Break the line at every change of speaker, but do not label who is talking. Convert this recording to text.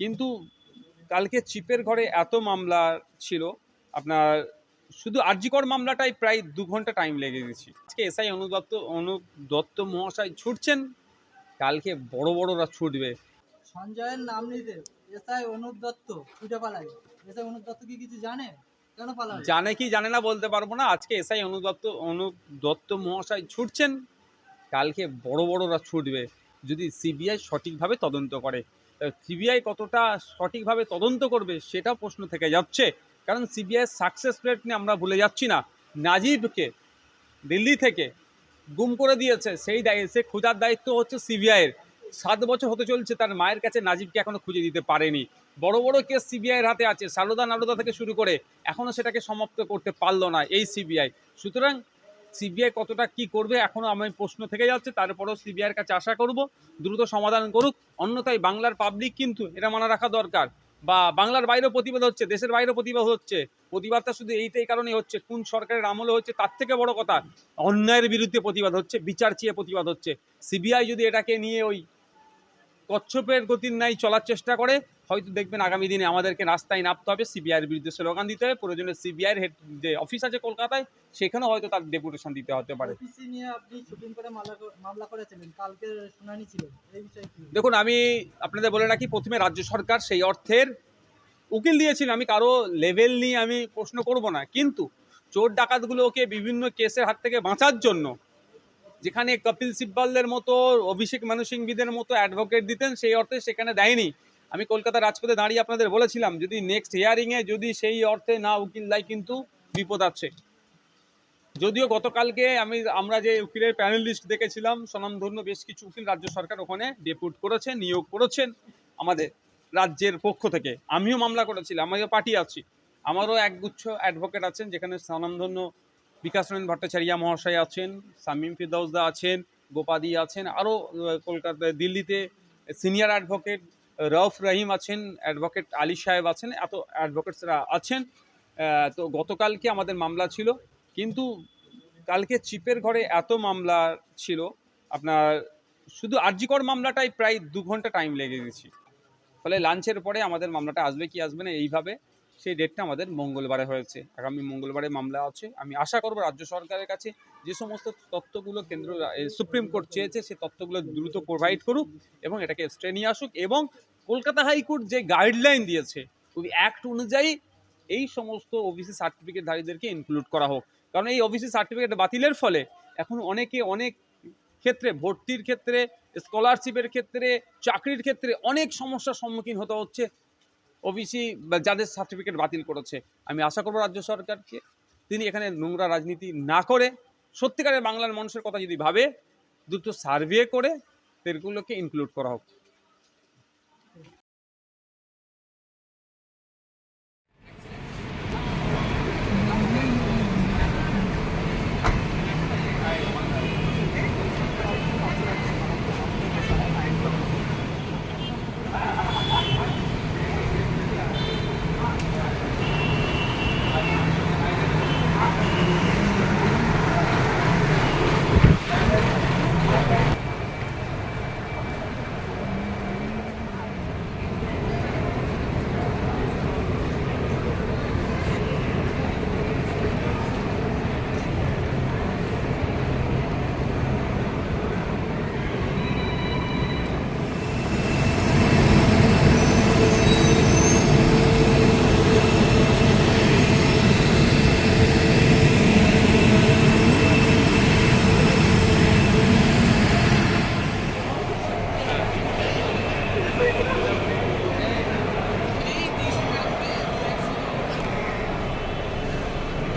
কিন্তু কালকে চিপের ঘরে এত মামলা ছিল আপনার শুধু আরজিকর মামলাটাই প্রায় দু ঘণ্টা টাইম লেগে গেছে। আজকে এসআই অনুদত্ত অনু দত্ত মহাশয় ছুটছেন কালকে বড় বড়রা ছুটবে।
সঞ্জয়ের নাম নিতে এসআই অনুপ দত্ত ছুটে পালায়। এসআই অনুপ দত্ত কি কিছু জানে? কেন পালায়
জানে কি জানে না বলতে পারব না। আজকে এসআই অনুদত্ত অনু দত্ত মহাশয় ছুটছেন কালকে বড় বড়রা ছুটবে। যদি সিবিআই সঠিকভাবে তদন্ত করে সিবিআই কতটা সঠিকভাবে তদন্ত করবে সেটা প্রশ্ন থেকে যাচ্ছে। কারণ সিবিআই সাকসেস রেট নিয়ে আমরা ভুলে যাচ্ছি না। নাজিবকে দিল্লি থেকে গুম করে দিয়েছে, সেই দায়, সে খোঁজার দায়িত্ব হচ্ছে সিবিআইয়ের সাত বছর হতে চলছে, তার মায়ের কাছে নাজিবকে এখনও খুঁজে দিতে পারেনি। বড় বড় কেস সিবিআইয়ের হাতে আছে সারদা নারদা থেকে শুরু করে এখনও সেটাকে সমাপ্ত করতে পারল না এই সিবিআই সুতরাং সিবিআই কতটা কি করবে এখনও আমি প্রশ্ন থেকে যাচ্ছে, তারপরেও সিবিআইয়ের কাছে আশা করব, দ্রুত সমাধান করুক। অন্যথায় বাংলার পাবলিক কিন্তু এটা মানা রাখা দরকার। বা বাংলার বাইরেও প্রতিবাদ হচ্ছে, দেশের বাইরেও প্রতিবাদ হচ্ছে। প্রতিবাদটা শুধু এইটাই কারণে হচ্ছে, কোন সরকারের আমলে হচ্ছে তার থেকে বড় কথা, অন্যায়ের বিরুদ্ধে প্রতিবাদ হচ্ছে, বিচার চেয়ে প্রতিবাদ হচ্ছে। সিবিআই যদি এটাকে নিয়ে ওই কচ্ছপের গতির নাই চলার চেষ্টা করে। হয়তো দেখবেন আগামী দিনে আমাদেরকে রাস্তায় নামতে হবে সিবিআইয়ের বিরুদ্ধে স্লোগান দিতে হবে। প্রয়োজনে সিবিআইয়ের হেড যে অফিস আছে কলকাতায় সেখানেও হয়তো তার ডেপুটেশন দিতে হতে পারে। দেখুন আমি আপনাদের বলে রাখি প্রথমে রাজ্য সরকার সেই অর্থের উকিল দিয়েছিল। আমি কারও লেভেল নিয়ে আমি প্রশ্ন করব না। কিন্তু চোর ডাকাতগুলোকে বিভিন্ন কেসের হাত থেকে বাঁচার জন্য যেখানে কপিল সিব্বালদের মতো, অভিষেক মানু সিংবিদের মতো অ্যাডভোকেট দিতেন, সেই অর্থে সেখানে দেয়নি। আমি কলকাতা রাজপথে দাঁড়িয়ে আপনাদের বলেছিলাম, যদি নেক্সট হিয়ারিংয়ে যদি সেই অর্থে না উকিল দেয় কিন্তু বিপদ আছে। যদিও গতকালকে আমি, আমরা যে উকিলের প্যানেল লিস্ট দেখেছিলাম, স্বনামধন্য বেশ কিছু উকিল রাজ্য সরকার ওখানে ডেপুট করেছেন নিয়োগ করেছেন আমাদের রাজ্যের পক্ষ থেকে। আমিও মামলা করেছিলাম আমিও পার্টি আছি। আমারও একগুচ্ছ অ্যাডভোকেট আছেন, যেখানে স্বনামধন্য বিকাশ রঞ্জন ভট্টাচার্য মহাশয় আছেন সামিম ফিরদাউসদা আছেন, গোপাদি আছেন আরও কলকাতায়, দিল্লিতে সিনিয়র অ্যাডভোকেট রফ রহিম আছেন অ্যাডভোকেট আলী সাহেব আছেন, এত অ্যাডভোকেটসরা আছেন। তো গতকালকে আমাদের মামলা ছিল, কিন্তু কালকে চিপের ঘরে এত মামলা ছিল, আপনার শুধু আরজিকর মামলাটাই প্রায় দু ঘণ্টা টাইম লেগে গেছে। ফলে লাঞ্চের পরে আমাদের মামলাটা আসবে কি আসবে না, এইভাবে সেই ডেটটা আমাদের মঙ্গলবারে হয়েছে। আগামী মঙ্গলবারে মামলা আছে। আমি আশা করব রাজ্য সরকারের কাছে যে সমস্ত তথ্যগুলো কেন্দ্র সুপ্রিম কোর্ট চেয়েছে সেই তথ্যগুলো দ্রুত প্রোভাইড করুক এবং এটাকে স্টে নিয়ে আসুক এবং কলকাতা হাইকোর্ট যে গাইডলাইন দিয়েছে, ওই অ্যাক্ট অনুযায়ী এই সমস্ত ওবিসি সার্টিফিকেটধারীদেরকে ইনক্লুড করা হোক। কারণ এই ওবিসি সার্টিফিকেট বাতিলের ফলে এখন অনেকে অনেক ক্ষেত্রে, ভর্তির ক্ষেত্রে স্কলারশিপের ক্ষেত্রে, চাকরির ক্ষেত্রে অনেক সমস্যার সম্মুখীন হতে হচ্ছে। ওবিসি যাদের সার্টিফিকেট বাতিল করেছে। আমি আশা করব রাজ্য সরকারকে, তিনি এখানে নোংরা রাজনীতি না করে, সত্যিকারের বাংলার মানুষের কথা যদি ভাবে, দ্রুত সার্ভে করে, এগুলোকে ইনক্লুড করা হোক।